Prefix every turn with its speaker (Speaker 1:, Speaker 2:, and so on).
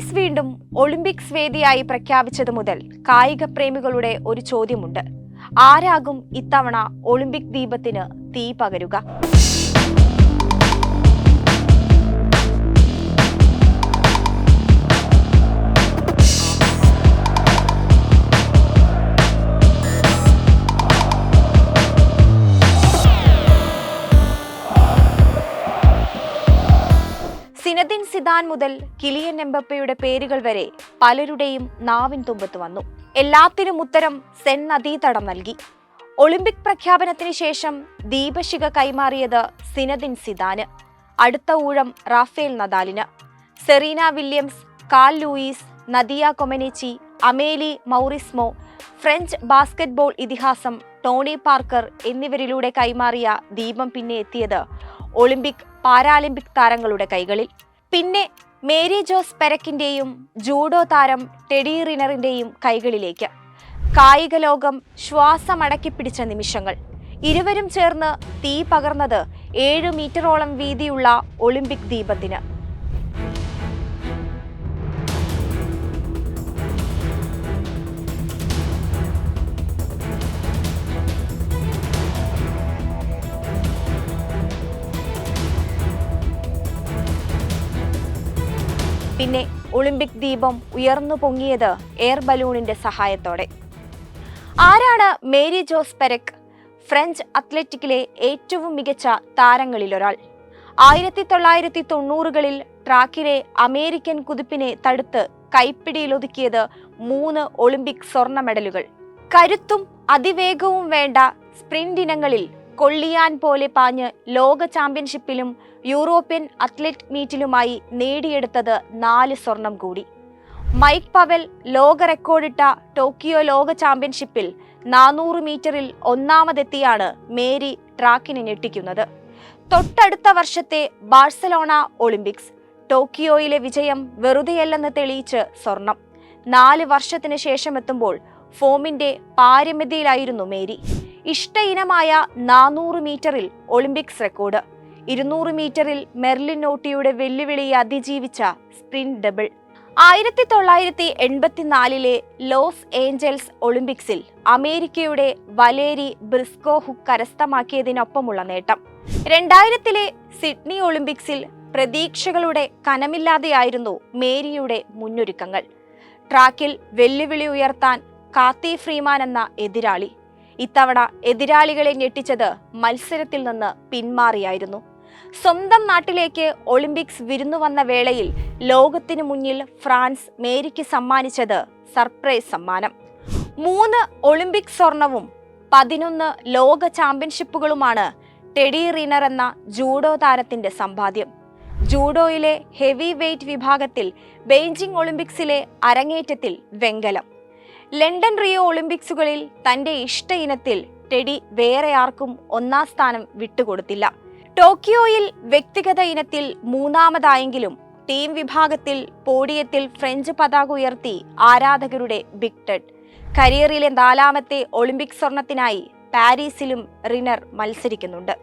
Speaker 1: Paris വീണ്ടും Olympics വേദിയായി പ്രഖ്യാപിച്ചത് മുതൽ കായിക പ്രേമികളുടെ ഒരു ചോദ്യമുണ്ട്. ആരാകും ഇത്തവണ ഒളിമ്പിക് ദീപത്തിന് തീ പകരുക? സിദാൻ മുതൽ കിലിയൻ എംബപ്പയുടെ പേരുകൾ വരെ പലരുടെയും നാവിൻ തുമ്പത്ത് വന്നു. എല്ലാത്തിനും ഉത്തരം സെൻ നദീതടം നൽകി. ഒളിമ്പിക് പ്രഖ്യാപനത്തിന് ശേഷം ദീപശിഖ കൈമാറിയത് സിനദിൻ സിദാന്. അടുത്ത ഊഴം Rafael നദാലിന്. Serena Williams Carl Lewis Nadia Comaneci Amelie Mauresmo French basketball ഇതിഹാസം ടോണി പാർക്കർ എന്നിവരിലൂടെ കൈമാറിയ ദീപം പിന്നെ എത്തിയത് ഒളിമ്പിക് പാരാലിമ്പിക് താരങ്ങളുടെ കൈകളിൽ. പിന്നെ മേരി ജോസ് പെരക്കിന്റെയും ജൂഡോ താരം ടെഡി റിനറിന്റെയും കൈകളിലേക്ക്. കായിക ലോകം ശ്വാസമടക്കി പിടിച്ച നിമിഷങ്ങൾ. ഇരുവരും ചേർന്ന് തീ പകർന്നത് ഏഴ് മീറ്ററോളം വീതിയുള്ള ഒളിമ്പിക് ദീപത്തിന്. പിന്നെ ഒളിമ്പിക് ദീപം ഉയർന്നു പൊങ്ങിയത് എയർ ബലൂണിന്റെ സഹായത്തോടെ. ആരാണ് മേരി ജോസ് പെരക്? ഫ്രഞ്ച് അത്ലറ്റിക്കിലെ ഏറ്റവും മികച്ച താരങ്ങളിലൊരാൾ. ആയിരത്തി തൊള്ളായിരത്തി തൊണ്ണൂറുകളിൽ ട്രാക്കിലെ അമേരിക്കൻ കുതിപ്പിനെ തടുത്ത് കൈപ്പിടിയിലൊതുക്കിയത് മൂന്ന് ഒളിമ്പിക് സ്വർണ മെഡലുകൾ. കരുത്തും അതിവേഗവും വേണ്ട സ്പ്രിന്റ് ഇനങ്ങളിൽ കൊള്ളിയാൻ പോലെ പാഞ്ഞ് ലോക ചാമ്പ്യൻഷിപ്പിലും യൂറോപ്യൻ അത്ലറ്റ് മീറ്റിലുമായി നേടിയെടുത്തത് നാല് സ്വർണം കൂടി. മൈക്ക് പവൽ ലോക റെക്കോർഡിട്ട ടോക്കിയോ ലോക ചാമ്പ്യൻഷിപ്പിൽ നാനൂറ് മീറ്ററിൽ ഒന്നാമതെത്തിയാണ് മേരി ട്രാക്കിനെ ഞെട്ടിക്കുന്നത്. തൊട്ടടുത്ത വർഷത്തെ ബാഴ്സലോണ ഒളിമ്പിക്സ് ടോക്കിയോയിലെ വിജയം വെറുതെയല്ലെന്ന് തെളിയിച്ച് സ്വർണം. നാല് വർഷത്തിന് ശേഷമെത്തുമ്പോൾ ഫോമിന്റെ പാരമ്യതയിലായിരുന്നു മേരി. ഇഷ്ട ഇനമായ നാനൂറ് മീറ്ററിൽ ഒളിമ്പിക്സ് റെക്കോർഡ്. ഇരുന്നൂറ് മീറ്ററിൽ മെർലിൻ നോട്ടിയുടെ വെല്ലുവിളിയെ അതിജീവിച്ച സ്പ്രിന്റ് ഡബിൾ. ആയിരത്തി തൊള്ളായിരത്തി എൺപത്തിനാലിലെ ലോസ് ഏഞ്ചൽസ് ഒളിമ്പിക്സിൽ അമേരിക്കയുടെ വലേരി ബ്രിസ്കോ ഹു കരസ്ഥമാക്കിയതിനൊപ്പമുള്ള നേട്ടം. രണ്ടായിരത്തിലെ സിഡ്നി ഒളിമ്പിക്സിൽ പ്രതീക്ഷകളുടെ കനമില്ലാതെയായിരുന്നു മേരിയുടെ മുന്നൊരുക്കങ്ങൾ. ട്രാക്കിൽ വെല്ലുവിളി ഉയർത്താൻ കാത്തി ഫ്രീമാൻ എന്ന എതിരാളി ഇത്തവണ എതിരാളികളെ ഞെട്ടിച്ചത് മത്സരത്തിൽ നിന്ന് പിന്മാറിയായിരുന്നു. സ്വന്തം നാട്ടിലേക്ക് ഒളിമ്പിക്സ് വിരുന്നു വന്ന വേളയിൽ ലോകത്തിനു മുന്നിൽ ഫ്രാൻസ് മേരിക്ക് സമ്മാനിച്ചത് സർപ്രൈസ് സമ്മാനം. മൂന്ന് ഒളിമ്പിക് സ്വർണവും പതിനൊന്ന് ലോക ചാമ്പ്യൻഷിപ്പുകളുമാണ് ടെഡി റീനർ എന്ന ജൂഡോ താരത്തിന്റെ സമ്പാദ്യം. ജൂഡോയിലെ ഹെവി വെയ്റ്റ് വിഭാഗത്തിൽ ബെയ്ജിംഗ് ഒളിമ്പിക്സിലെ അരങ്ങേറ്റത്തിൽ വെങ്കലം. ലണ്ടൻ റിയോ ഒളിമ്പിക്സുകളിൽ തന്റെ ഇഷ്ട ഇനത്തിൽ ടെഡി വേറെ ആർക്കും ഒന്നാം സ്ഥാനം വിട്ടുകൊടുത്തില്ല. ടോക്കിയോയിൽ വ്യക്തിഗത ഇനത്തിൽ മൂന്നാമതായെങ്കിലും ടീം വിഭാഗത്തിൽ പോഡിയത്തിൽ ഫ്രഞ്ച് പതാക ഉയർത്തി ആരാധകരുടെ ബിഗ് ടെഡ് കരിയറിലെ നാലാമത്തെ ഒളിമ്പിക് സ്വർണത്തിനായി പാരീസിലും റിനർ മത്സരിക്കുന്നുണ്ട്.